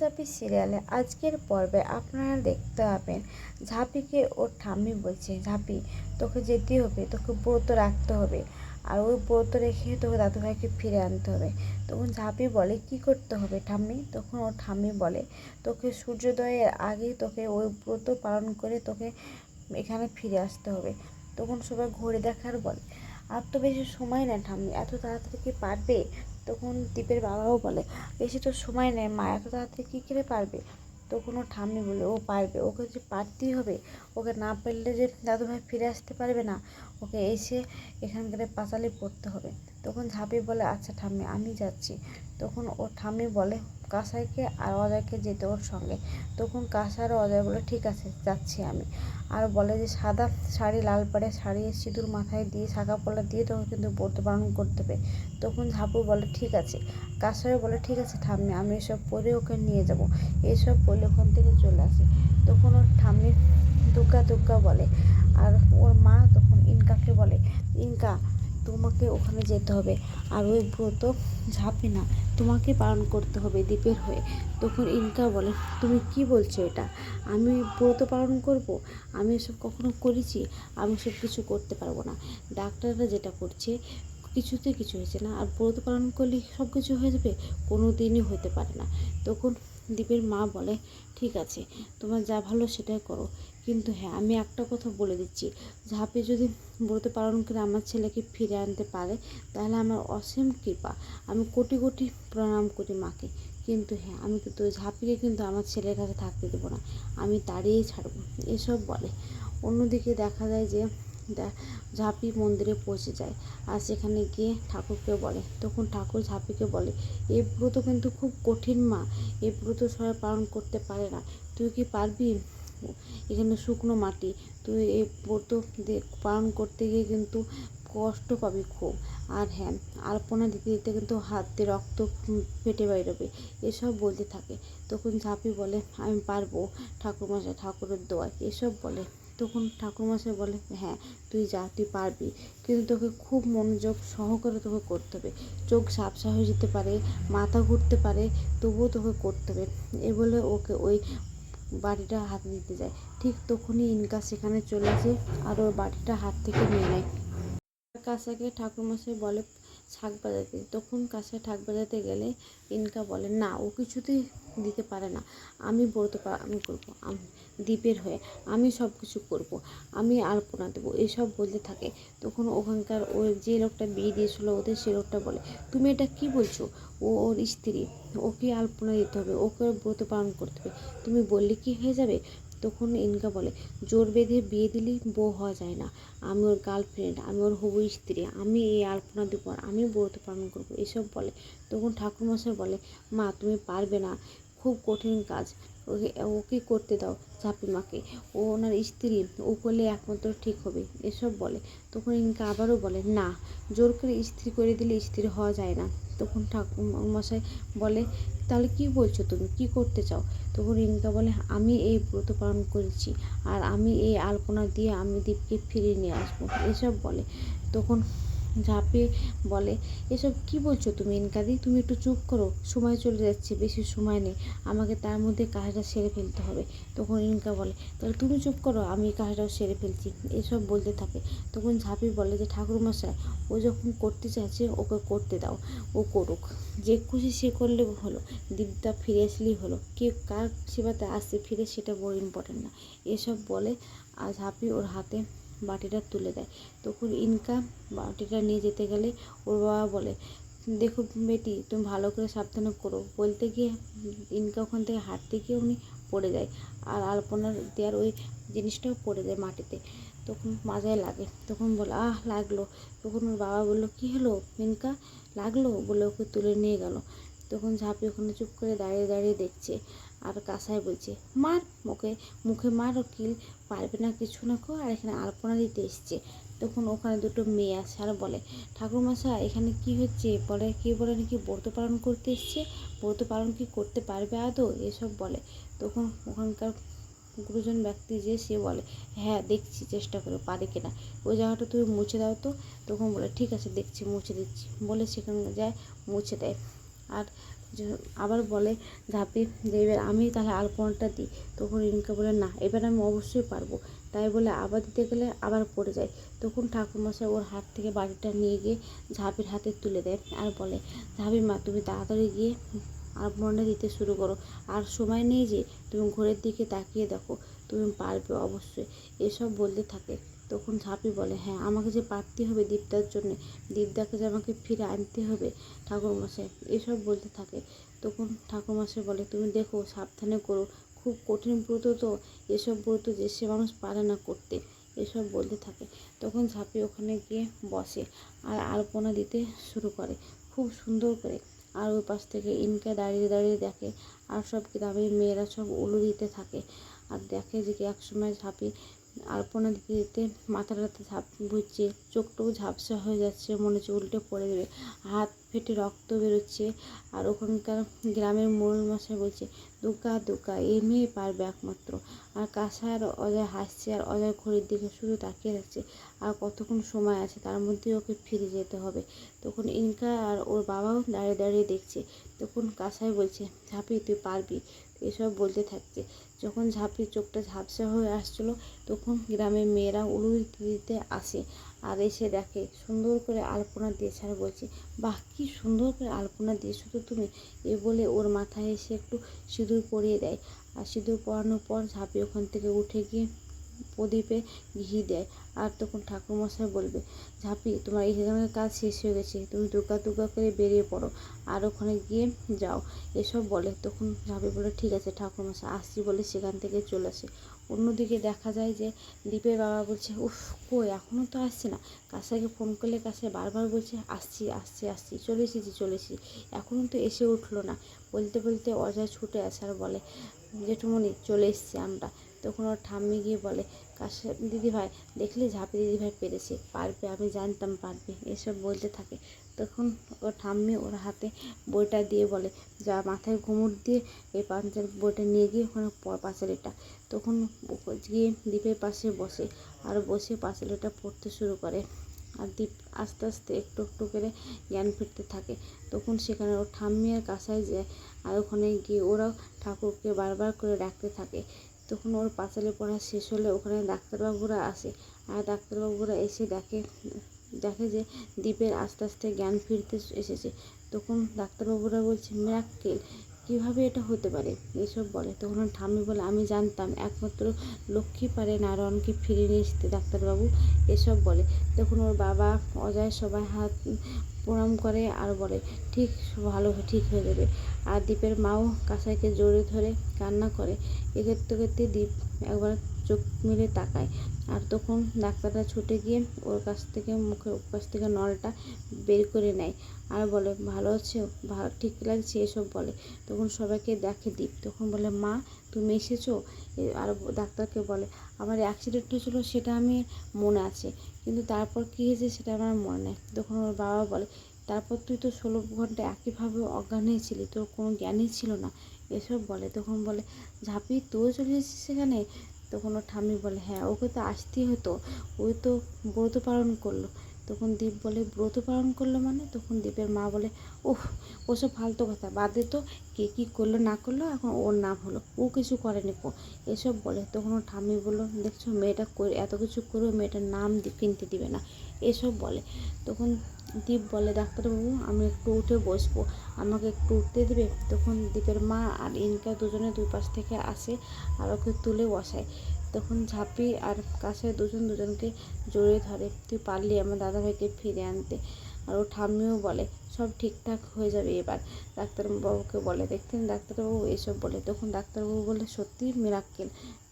চাপি সিরিয়ালে আজকের পর্বে আপনারা দেখতে পাবেন ঝাঁপিকে ওর ঠাম্মি বলছে, ঝাঁপি, তোকে যেতে হবে, তোকে ব্রত রাখতে হবে। আর ওই ব্রত রেখে তোকে দাদুভাইকে ফিরে আনতে হবে। তখন ঝাঁপি বলে, কি করতে হবে ঠাম্মি? তখন ওর ঠাম্মি বলে, তোকে সূর্যোদয়ের আগেই তোকে ওই ব্রত পালন করে তোকে এখানে ফিরে আসতে হবে। তখন সবাই ঘুরে দেখার বলে, আর তো বেশি সময় না ঠাম্মি, এত তাড়াতাড়ি কি পারবে? তখন দীপের বাবাও বলে, বেশি তো সময় নেই, মা এত তাড়াতাড়ি কী করে পারবে? তখন ও ঠাম্মি বলে, ও পারবে, ওকে যে পারতেই হবে, ওকে না পারলে যে দাদু ভাই ফিরে আসতে পারবে না, ওকে এসে এখানকার পাঁচালি পড়তে হবে। তখন ঝাঁপি বলে আচ্ছা ঠাম্মি, আমি যাচ্ছি। তখন ও ঠাম্মি বলে কাঁসাইকে আর অজয়কে যেতে ওর সঙ্গে। তখন কাঁসা আর অজয় বলে, ঠিক আছে, যাচ্ছি আমি। আর বলে যে, সাদা শাড়ি, লাল পাড়ে শাড়ি সিঁদুর মাথায় দিয়ে শাখা পলা দিয়ে তখন কিন্তু ব্রত পালন করতে হবে। তখন ঝাপু বলে, ঠিক আছে। কাঁসাইও বলে, ঠিক আছে ঠাম্মি আমি এসব পরে ওকে নিয়ে যাব। এসব বলে ওখান থেকে চলে আসে। তখন ওর ঠাম্মি দুগ্গা দুগ্গা বলে, আর ওর মা তখন ইনকাকে বলে, ইনকা তোমাকে ওখানে যেতে হবে। আর ওই ব্রত ঝাঁপে না, তোমাকে পালন করতে হবে দ্বীপের হয়ে। তখন ইনকা বলে, তুমি কি বলছো এটা? আমি ব্রত পালন করব? আমি এসব কখনো করেছি? আমি সব কিছু করতে পারব না। ডাক্তাররা যেটা করছে, কিছুতে কিছু হয়েছে না। আর ব্রত পালন করলে সব কিছু হয়ে যাবে? কোনো দিনই হতে পারে না। তখন দীপের মা বলে, ঠিক আছে, তোমার যা ভালো সেটাই করো। কিন্তু হ্যাঁ আমি একটা কথা বলে দিচ্ছি। ঝাঁপে যদি ব্রত পালন করে আমার ছেলেকে ফিরে আনতে পারে, তাহলে আমার অসীম কৃপা। আমি কোটি কোটি প্রণাম করি মাকে। কিন্তু হ্যাঁ আমি কিন্তু ঝাঁপিকে কিন্তু আমার ছেলের কাছে থাকতে দেবো না। আমি তাড়িয়েই ছাড়বো। এসব বলে। অন্যদিকে দেখা যায় যে ঝাঁপি মন্দিরে পৌঁছে যায়। আর সেখানে গিয়ে ঠাকুরকে বলে। তখন ঠাকুর ঝাঁপিকে বলে এই ব্রত কিন্তু খুব কঠিন মা। এই ব্রত সবাই পালন করতে পারে না। তুই কি পারবি? এখানে শুকনো মাটি। তুই এই দে- পালন করতে গিয়ে কিন্তু কষ্ট পাবি খুব। আর হ্যাঁ আলপনা দিতে দিতে কিন্তু হাত দিয়ে রক্ত ফেটে বেরোবে, এসব বলতে থাকে। তখন ঝাঁপি বলে, আমি পারব ঠাকুরমশাই, ঠাকুরের দোয়ায়। এসব বলে। তখন ঠাকুরমশাই বলে হ্যাঁ তুই যা, তুই পারবি। কিন্তু তোকে খুব মনোযোগ সহকারে তোকে করতে হবে। চোখ ঝাপসা হয়ে যেতে পারে, মাথা ঘুরতে পারে, তবুও তোকে করতে হবে। এ বলে ওকে ওই বাড়িটা হাত দিতে যায়। ঠিক তখনই ইনকা সেখানে চলে আসে আর ওর বাড়িটা হাত থেকে নিয়ে নেয়। কাসাকে ঠাকুরমশাই বলে শাক বাজাতে। তখন কাসা ঠাক বাজাতে গেলে ইনকা বলে, না, ও কিছুতেই দিতে পারে না। আমি ব্রত পা- আমি করব। আমি দ্বীপের হয়ে আমি সব কিছু করব। আমি আলপনা দেবো। এসব বলতে থাকে। তখন ওখানকার ওই যে লোকটা বিয়ে দিয়েছিল ওদের, সে লোকটা বলে, তুমি এটা কি বলছো? ও ওর স্ত্রী। ওকে আলপনা দিতে হবে। ওকে ব্রত পালন করতে হবে। তুমি বললে কি হয়ে যাবে? তখন ইনকা বলে, জোর বেঁধে বিয়ে দিলেই বউ হওয়া যায় না। আমি ওর গার্লফ্রেন্ড আমি ওর হবু স্ত্রী, আমি এই আলপনা দেবো আমি ব্রত পালন করব। এসব বলে। তখন ঠাকুরমশাই বলে, মা, তুমি পারবে না। খুব কঠিন কাজ। ওকে ওকে করতে দাও ঝাঁপি মাকে। ও ওনার স্ত্রী, ও করলে একমাত্র ঠিক হবে। এসব বলে। তখন ইনকা আবারও বলে, না, জোর করে স্ত্রী করে দিলে স্ত্রী হওয়া যায় না। তখন ঠাকুর মশাই বলে, তাহলে কি বলছো তুমি? কি করতে চাও? তখন রিঙ্কা বলে, আমি এই ব্রত পালন করেছি আর আমি এই আলপনা দিয়ে আমি দীপকে ফিরিয়ে নিয়ে আসব। এসব বলে। তখন ঝাঁপে বলে, এসব কি বলছো তুমি ইনকাদি? তুমি একটু চুপ করো, সময় চলে যাচ্ছে, বেশি সময় নেই। আমাকে তার মধ্যে কাজটা সেরে ফেলতে হবে। তখন ইনকা বলে, তাহলে তুমি চুপ করো, আমি কাজটাও সেরে ফেলছি। এসব বলতে থাকে। তখন ঝাঁপি বলে যে, ঠাকুরমশাই, ও যখন করতে চাইছে, ওকে করতে দাও, ও করুক। যে খুশি সে করলে হলো দীপদা ফিরে আসলেই হলো। কে কার সেবাতে আসছে ফিরে সেটা বড় ইম্পর্টেন্ট না। এসব বলে, আর ঝাঁপি ওর হাতে বাটিটা তুলে দেয়। তখন ইনকা বাটিটা নিয়ে যেতে গেলে ওর বাবা বলে, দেখো বেটি, তুমি ভালো করে সাবধানে করো। বলতে গিয়ে ইনকা ওখান থেকে হাঁটতে গিয়ে উনি পড়ে যায়। আর আলপনার দেওয়ার ওই জিনিসটাও পড়ে যায় মাটিতে। তখন মাজায় লাগে। তখন বলে, আহ, লাগল। তখন ওর বাবা বলল, কী হলো ইনকা? লাগল? বলে ওকে তুলে নিয়ে গেল। তখন ঝাঁপি ওখানে চুপ করে দাঁড়িয়ে দাঁড়িয়ে দেখছে। আর কাসায় বলছে, মার মুখে মুখে মার ও কিল পারবে না কিছু না কো। আর এখানে আলপনা দিতে এসছে। তখন ওখানে দুটো মেয়ে আসে আর বলে ঠাকুরমশা এখানে কি হচ্ছে? বলে, কি বলে নাকি ব্রত পালন করতে এসছে? ব্রত পালন কি করতে পারবে আদৌ? এসব বলে। তখন ওখানকার গুরুজন ব্যক্তি যে, সে বলে হ্যাঁ দেখছি, চেষ্টা করে, পারে কিনা ওই জায়গাটা তুমি মুছে দাও তো। তখন বলে, ঠিক আছে, দেখছি, মুছে দিচ্ছি। বলে সেখানে যায়, মুছে দেয়। আর আবার বলে ঝাঁপি যে এবার আমি তাহলে আলপনাটা দিই? তখন রিঙ্কা বলে, না, এবার আমি অবশ্যই পারব। তাই বলে আবার দিতে গেলে আবার পড়ে যায়। তখন ঠাকুরমশাই ওর হাত থেকে বাড়িটা নিয়ে গিয়ে ঝাঁপির হাতে তুলে দেয় আর বলে, ঝাঁপি মা, তুমি তাড়াতাড়ি গিয়ে আলপনাটা দিতে শুরু করো। আর সময় নেই যে, তুমি ঘরের দিকে তাকিয়ে দেখো। তুমি পারবে অবশ্যই। এসব বলতে থাকে। তখন ঝাঁপি বলে হ্যাঁ আমাকে যে পারতে হবে দীপদার জন্যে, দীপদাকে যে আমাকে ফিরে আনতে হবে ঠাকুরমশাই, এসব বলতে থাকে। তখন ঠাকুরমশাই বলে, তুমি দেখো, সাবধানে করো, খুব কঠিন ব্রত তো, এসব ব্রত যে সে মানুষ পারে না করতে, এসব বলতে থাকে। তখন ঝাঁপি ওখানে গিয়ে বসে আর আলপনা দিতে শুরু করে, খুব সুন্দর করে। আর ওই পাশ থেকে ইনকা দাঁড়িয়ে দাঁড়িয়ে দেখে, আর সব গ্রামের মেয়েরা সব উলু দিতে থাকে। আর দেখে যে কি একসময় ঝাঁপি আলপনা দিতে দিতে মাথাটাতে ঝাপ বুঝছে চোখটুকু ঝাপসা হয়ে যাচ্ছে, মনে হচ্ছে উল্টে পড়ে দেবে হাত ফেটে রক্ত বেরোচ্ছে আর ওখানকার গ্রামের মোড়ল মশাই বলছে দুগ্গা দুগ্গা এ মেয়ে পারবে একমাত্র। আর কাঁসা আর অজয় হাসছে আর অজয় ঘড়ির দিকে শুধু তাকিয়ে রাখছে আর কতক্ষণ সময় আছে, তার মধ্যে ওকে ফিরে যেতে হবে। তখন ইনকা আর ওর বাবাও দাঁড়িয়ে দাঁড়িয়ে দেখছে। তখন কাঁসাই বলছে ঝাঁপি তুই পারবি। এসব বলতে থাকছে যখন ঝাঁপির চোখটা ঝাপসা হয়ে আসছিল, তখন গ্রামের মেয়েরা উলু দিতে আসে আর এসে দেখে, সুন্দর করে আলপনা দিয়ে ছাড়, বলছে। বাহ, কী সুন্দর করে আলপনা দিয়েছ তো তুমি, এ বলে ওর মাথায় এসে একটু সিঁদুর পরিয়ে দেয়। আর সিঁদুর পরানোর পর ঝাঁপি ওখান থেকে উঠে গিয়ে প্রদীপে ঘি দেয়। আর তখন ঠাকুরমশাই বলবে, ঝাঁপি, তোমার এখানে কাজ শেষ হয়ে গেছে। তুমি দুর্গা দুর্গা করে বেরিয়ে পড়ো। আর ওখানে গিয়ে যাও। এসব বলে তখন ঝাঁপি বলে, ঠিক আছে ঠাকুরমশাই, আসছি বলে সেখান থেকে চলে আসে। অন্যদিকে দেখা যায় যে দীপের বাবা বলছে, উফ, কই এখনও তো আসছে না? কাসাকে ফোন করলে কাছে বারবার বলছে, আসছি আসছি আসছি, চলে এসেছি চলে এসেছি। এখনও তো এসে উঠল না। বলতে বলতে অজয় ছুটে আসার বলে, জেঠুমণি, চলে এসছি আমরা। তখন ওর ঠাম্মি গিয়ে বলে কাশে দিদিভাই, দেখলি ঝাঁপি দিদিভাই পেরেছে, পারবে, আমি জানতাম পারবে, এসব বলতে থাকে। তখন ওর ঠাম্মি ওর হাতে বইটা দিয়ে বলে, যা মাথায় ঘুমুর দিয়ে এই পাঞ্চার বইটা নিয়ে গিয়ে ওখানে পাঁচালিটা। তখন গিয়ে দ্বীপের পাশে বসে, আর বসে পাঁচালিটা পড়তে শুরু করে, আর দ্বীপ আস্তে আস্তে একটু একটু করে জ্ঞান ফিরতে থাকে। তখন সেখানে ওর ঠাম্মি আর কাঁসায় যায় আর ওখানে গিয়ে ওরাও ঠাকুরকে বারবার করে ডাকতে থাকে। তখন ওর পাঁচালি পড়া শেষ হলে ওখানে ডাক্তারবাবুরা আসে। আর ডাক্তারবাবুরা এসে দেখে দেখে যে দ্বীপের আস্তে আস্তে জ্ঞান ফিরতে এসেছে। তখন ডাক্তারবাবুরা বলছে, মিরাক্কেল, কীভাবে এটা হতে পারে? এসব বলে। তখন ঠাম্মি বলে, আমি জানতাম, একমাত্র লক্ষ্মী পারে নারায়ণকে ফিরিয়ে নিয়ে আসতে ডাক্তারবাবু। এসব বলে। তখন ওর বাবা অজয় সবাই হাত প্রণাম করে আর বলে, ঠিক, ভালো, ঠিক হয়ে যাবে। আর দ্বীপের মাও কাঁসাইকে জড়িয়ে ধরে কান্না করে। এ করতে করতে দ্বীপ একবার চোখ মেলে তাকায় আর তখন ডাক্তাররা ছুটে গিয়ে ওর কাছ থেকে, মুখের কাছ থেকে নলটা বের করে নেয় আর বলে, ভালো আছো? ভালো ঠিক লাগছে? এসব বলে। তখন সবাইকে দেখে দ্বীপ তখন বলে, মা তুমি এসেছ? আর ডাক্তারকে বলে। আমার অ্যাক্সিডেন্ট হয়েছিল সেটা আমি মনে আছে। কিন্তু তারপর কী হয়েছে সেটা আমার মনে নেই। তখন ওর বাবা বলে, তারপর তুই তো ষোলো ঘণ্টা একইভাবে অজ্ঞান হয়েছিলি তোর কোনো জ্ঞানই ছিল না। এসব বলে। তখন বলে, ঝাঁপি, তুইও চলে এসেছিস সেখানে তখন ওর ঠাম্মি বলে হ্যাঁ ওকে তো আসতেই হতো। ওই তো ব্রত পালন করল। তখন দীপ বলে, ব্রত পালন করল মানে? তখন দীপের মা বলে উফ ওসব ফালতু কথা। বাদে তো, কে কী করল না করল, এখন ওর নাম হলো। ও কিছু করেনি, কো এসব বলে তখন ওর ঠাম্মি বলল, দেখছ, মেয়েটা করে এত কিছু করেও মেয়েটার নাম কিনতে দিবে না। এসব বলে। তখন দীপ বলে, ডাক্তারবাবু, আমি একটু উঠে বসবো। আমাকে একটু উঠতে দেবে? তখন দীপের মা আর ইনকা দুজনে দুই পাশ থেকে আসে আর ওকে তুলে বসায়। তখন ঝাঁপি আর কাছে দুজন দুজনকে জড়িয়ে ধরে। তুই পারলি আমার দাদাভাইকে ফিরে আনতে। আর ও ঠাম্মিও বলে, সব ঠিকঠাক হয়ে যাবে এবার। ডাক্তারবাবুকে বলে, দেখতেন ডাক্তারবাবু এসব বলে। তখন ডাক্তারবাবু বলে, সত্যি মিরাক্কেল।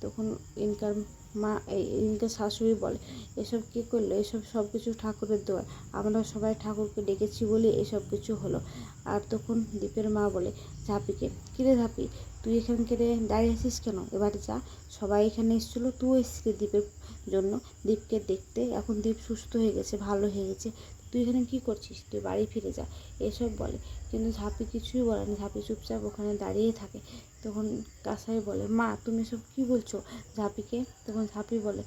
তখন ইনকার মা, এই ইনকার শাশুড়ি বলে, এসব কী করল? এসব সব কিছু ঠাকুরের দোয়া। আমরা সবাই ঠাকুরকে ডেকেছি বলে এসব কিছু হলো। আর তখন দীপের মা বলে, ঝাঁপিকে। কিরে ঝাঁপি? তুই এখানকে দাঁড়িয়ে আছিস কেন? এবারে যা। সবাই এখানে এসেছিল। তুই এসেছিলি দ্বীপের জন্য। দ্বীপকে দেখতে এখন দ্বীপ সুস্থ হয়ে গেছে, ভালো হয়ে গেছে। তুই এখানে কী করছিস? তুই বাড়ি ফিরে যা। এসব বলে। কিন্তু ঝাঁপি কিছুই বলে না। ঝাঁপি চুপচাপ ওখানে দাঁড়িয়ে থাকে। তখন কাসাই বলে, মা, তুমি সব কী বলছো? ঝাঁপিকে তখন ঝাঁপি বলে,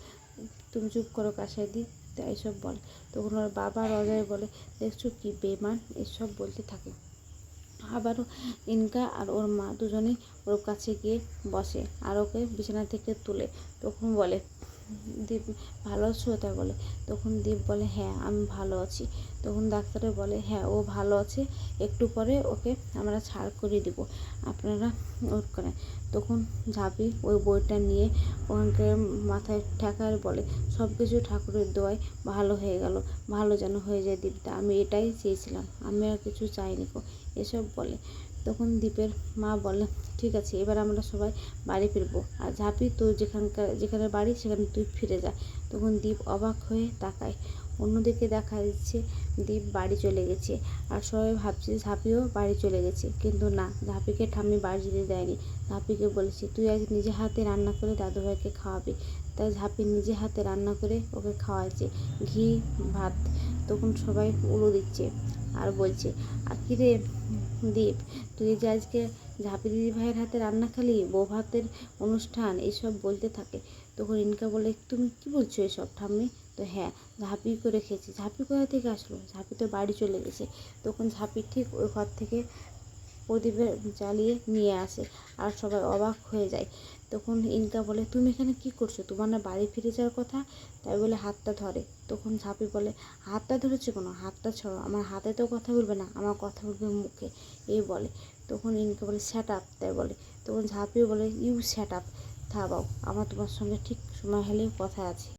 তুমি চুপ করো কাসাই দি। তাই এইসব বলে। তখন ওর বাবা আর অজয় বলে, দেখছ কি বেমান এসব বলতে থাকে। আবারও ইনকা আর ওর মা দুজনেই ওর কাছে গিয়ে বসে, আর ওকে বিছানা থেকে তুলে তখন বলে দীপ ভালো আছো তাই বলে। তখন দীপ বলে হ্যাঁ আমি ভালো আছি। তখন ডাক্তারে বলে হ্যাঁ ও ভালো আছে, একটু পরে ওকে আমরা ছাড় করে দিব, আপনারা ওর করে তখন ঝাঁপি ওই বইটা নিয়ে ওখানকে মাথায় ঠেকার বলে, সব কিছু ঠাকুরের দোয়ায় ভালো হয়ে গেল, ভালো যেন হয়ে যায় দীপটা আমি এটাই চেয়েছিলাম, আমি আর কিছু চাইনি কো এসব বলে। তখন দীপের মা বলে, ঠিক আছে, এবার আমরা সবাই বাড়ি ফিরবো। আর ঝাঁপি, তোর যেখানকার, যেখানে বাড়ি, সেখানে তুই ফিরে যা। তখন দীপ অবাক হয়ে তাকায়। অন্যদিকে দেখা যাচ্ছে দীপ বাড়ি চলে গেছে। আর সবাই ভাবছে ঝাঁপিও বাড়ি চলে গেছে। কিন্তু না, ঝাঁপিকে ঠাম্মি বাড়ি যেতে দেয়নি। ঝাঁপিকে বলেছে, তুই আজ নিজে হাতে রান্না করে দাদুভাইকে খাওয়াবি। তাই ঝাঁপি নিজে হাতে রান্না করে ওকে খাওয়াচ্ছে ঘি, ভাত। তখন সবাই উলো দিচ্ছে। আর বলছে, আর কিরে দীপ, তুই যে আজকে ঝাঁপি দিদি ভাইয়ের হাতে রান্না খালি, বউ ভাতের অনুষ্ঠান এইসব বলতে থাকে? তখন ইনকা বলে, তুমি কি বলছো এসব ঠাম্মি? তো হ্যাঁ ঝাঁপি করে খেয়েছি। ঝাঁপি কোথা থেকে আসলো? ঝাঁপি তো বাড়ি চলে গেছে। তখন ঝাঁপি ঠিক ওই ঘর থেকে প্রদীপে জ্বালিয়ে নিয়ে আসে আর সবাই অবাক হয়ে যায়। তখন ইনকা বলে, তুমি এখানে কি করছ? তোমার না বাড়ি ফিরে যাওয়ার কথা? তাই বলে, হাতটা ধরে। তখন ঝাঁপি বলে, হাতটা ধরেছে কোনো? হাতটা ছড়ো। আমার হাতে তো কথা বলবে না, আমার কথা বলবে মুখে। এই বলে। তখন ইনকা বলে স্যাট আপ তাই বলে। তখন ঝাঁপিও বলে ইউ স্যাট আপ থাবাও আমার তোমার সঙ্গে ঠিক সময় হলেই কথা আছে।